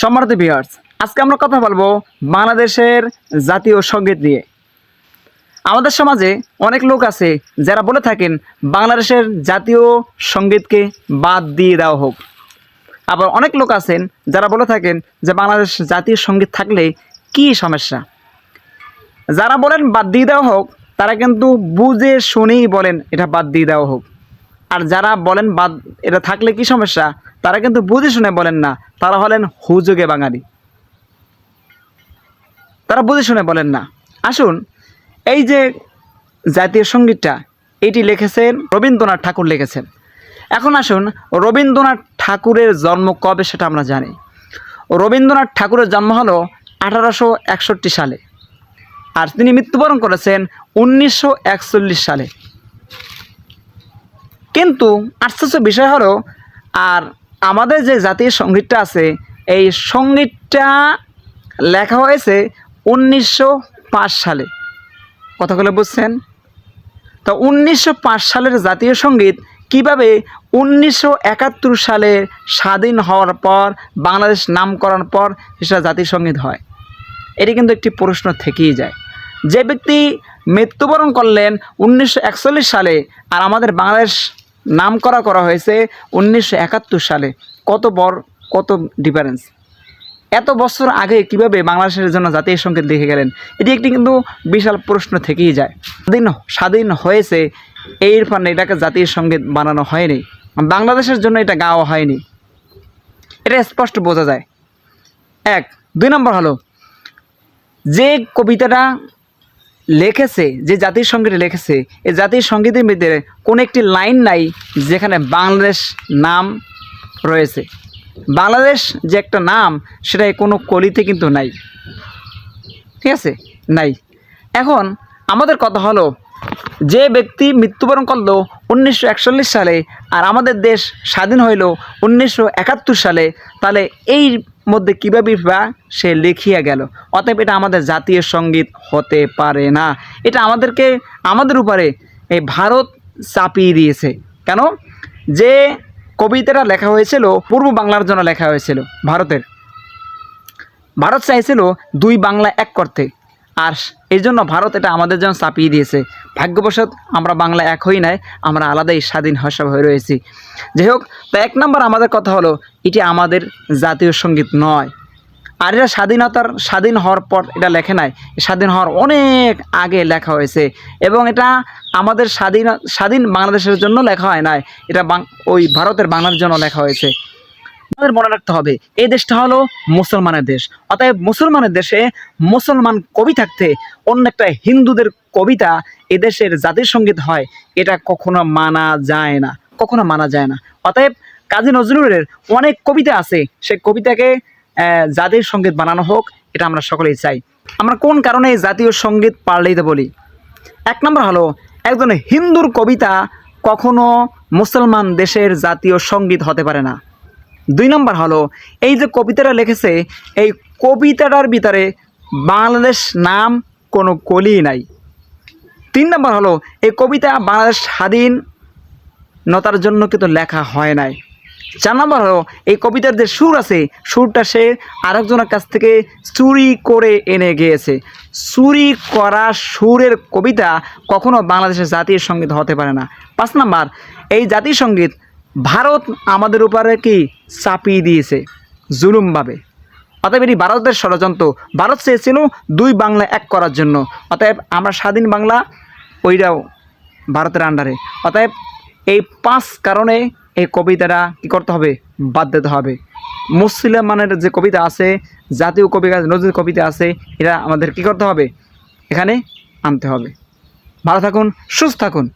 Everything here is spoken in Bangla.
সম্মানিত ভিউয়ার্স আজকে আমরা কথা বলব বাংলাদেশের জাতীয় সংগীত নিয়ে। আমাদের সমাজে অনেক লোক আছে যারা বলে থাকেন বাংলাদেশের জাতীয় সঙ্গীতকে বাদ দিয়ে দেওয়া হোক। আবার অনেক লোক আছেন যারা বলে থাকেন যে বাংলাদেশ জাতীয় সংগীত থাকলে কি সমস্যা? যারা বলেন বাদ দিয়ে দেওয়া হোক, তারা কিন্তু বুঝে শুনেই বলেন এটা বাদ দিয়ে দেওয়া হোক। আর যারা বলেন বাদ, এটা থাকলে কি সমস্যা? তারা কিন্তু বুঝে শুনে বলেন না, তারা হলেন হুজুগে বাঙালি। তারা বুঝে শুনে বলেন না। আসুন, এই যে জাতীয় সঙ্গীতটা, এটি লিখেছেন রবীন্দ্রনাথ ঠাকুর লিখেছেন। এখন আসুন, রবীন্দ্রনাথ ঠাকুরের জন্ম কবে সেটা আমরা জানি। রবীন্দ্রনাথ ঠাকুরের জন্ম হলো আঠারোশো একষট্টি সালে, আর তিনি মৃত্যুবরণ করেছেন উনিশশো একচল্লিশ সালে। কিন্তু আশ্চর্য বিষয় হলো, আর আমাদের যে জাতীয় সঙ্গীতটা আছে, এই সঙ্গীতটা লেখা হয়েছে উনিশশো পাঁচ সালে। কথাগুলো বুঝছেন? তো উনিশশো পাঁচ সালের জাতীয় সংগীত কীভাবে উনিশশো একাত্তর সালে স্বাধীন হওয়ার পর, বাংলাদেশ নামকরণ পর সেটা জাতীয় সংগীত হয়? এটি কিন্তু একটি প্রশ্ন থেকেই যায়। যে ব্যক্তি মৃত্যুবরণ করলেন উনিশশো একচল্লিশ সালে আর আমাদের বাংলাদেশ নাম করা হয়েছে উনিশশো একাত্তর সালে। কত বড়, কত ডিফারেন্স এত বছর আগে কীভাবে বাংলাদেশের জন্য জাতীয় সংগীত দেখে গেলেন? এটি একটি কিন্তু বিশাল প্রশ্ন থেকেই যায়। স্বাধীন স্বাধীন হয়েছে এর ফলে এটাকে জাতীয় সংগীত বানানো হয়নি। বাংলাদেশের জন্য এটা গাওয়া হয়নি। এটা স্পষ্ট বোঝা যায়। এক, দুই নম্বর হলো, যে কবিতাটা লিখেছে, যে জাতীয় সংগীত লিখেছে এই সঙ্গীতের মধ্যে কোনো একটি লাইন নাই যেখানে বাংলাদেশ নাম রয়েছে। বাংলাদেশ যে একটা নাম, সেটা কোনো কলিতে কিন্তু নাই। ঠিক আছে? নাই। এখন আমাদের কথা হলো, যে ব্যক্তি মৃত্যুবরণ করল উনিশশো একচল্লিশ সালে আর আমাদের দেশ স্বাধীন হইল উনিশশো একাত্তর সালে, তাহলে এই মধ্যে কীভাবে বা সে লেখিয়া গেল। অতএব এটা আমাদের জাতীয় সংগীত হতে পারে না। এটা আমাদেরকে, আমাদের উপরে এই ভারত চাপিয়ে দিয়েছে। কেন? যে কবিতাটা লেখা হয়েছিল, পূর্ব বাংলার জন্য লেখা হয়েছিল ভারতের। ভারত চাইছিল দুই বাংলা এক করতে। আর এই জন্য ভারত এটা আমাদের জন্য চাপিয়ে দিয়েছে। ভাগ্যবশত আমরা বাংলা এক হই নাই, আমরা আলাদাই স্বাধীন ভাষা হয়ে রয়েছি। যাই হোক, তো এক নম্বর আমাদের কথা হলো, এটি আমাদের জাতীয় সংগীত নয়। আর এটা স্বাধীনতার স্বাধীন হওয়ার পর এটা লেখে নাই, স্বাধীন হওয়ার অনেক আগে লেখা হয়েছে। এবং এটা আমাদের স্বাধীন স্বাধীন বাংলাদেশের জন্য লেখা হয় নাই, এটা ওই ভারতের বাংলার জন্য লেখা হয়েছে। আমাদের মনে রাখতে হবে, এই দেশটা হলো মুসলমানের দেশ। অতএব মুসলমানের দেশে মুসলমান কবি থাকতে অন্য একটা হিন্দুদের কবিতা এদেশের জাতির সংগীত হয়, এটা কখনো মানা যায় না, কখনো মানা যায় না। অতএব কাজী নজরুলের অনেক কবিতা আছে, সে কবিতাকে জাতির সংগীত বানানো হোক, এটা আমরা সকলেই চাই। আমরা কোন কারণে জাতীয় সংগীত পাল্টাইতে বলি? এক নম্বর হলো, একজন হিন্দুর কবিতা কখনো মুসলমান দেশের জাতীয় সংগীত হতে পারে না। দুই নম্বর হলো, এই যে কবিতাটা লিখেছে, এই কবিতাটার ভিতরে বাংলাদেশ নাম কোনো কলি নাই। তিন নম্বর হলো, এই কবিতা বাংলাদেশ স্বাধীনতার জন্য কিন্তু লেখা হয় নাই। চার নম্বর হলো, এই কবিতার যে সুর আছে, সুরটা সে আরেকজনের কাছ থেকে চুরি করে এনে গিয়েছে। চুরি করা সুরের কবিতা কখনো বাংলাদেশের জাতীয় সংগীত হতে পারে না। পাঁচ নাম্বার, এই জাতীয় সংগীত ভারত আমাদের উপরে কি চাপিয়ে দিয়েছে? জুলুমভাবে। অতএব এটি ভারতের ষড়যন্ত্র। ভারত চেয়েছিল দুই বাংলা এক করার জন্য। অতএব আমরা স্বাধীন বাংলা, ওইটাও ভারতের আন্ডারে অতএব এই পাঁচ কারণে এই কবিতাটা কী করতে হবে? বাদ দিতে হবে। মুসলমানের যে কবিতা আছে, জাতীয় কবিতা নজরুল কবিতা আছে এরা আমাদের কী করতে হবে? এখানে আনতে হবে। ভালো থাকুন, সুস্থ থাকুন।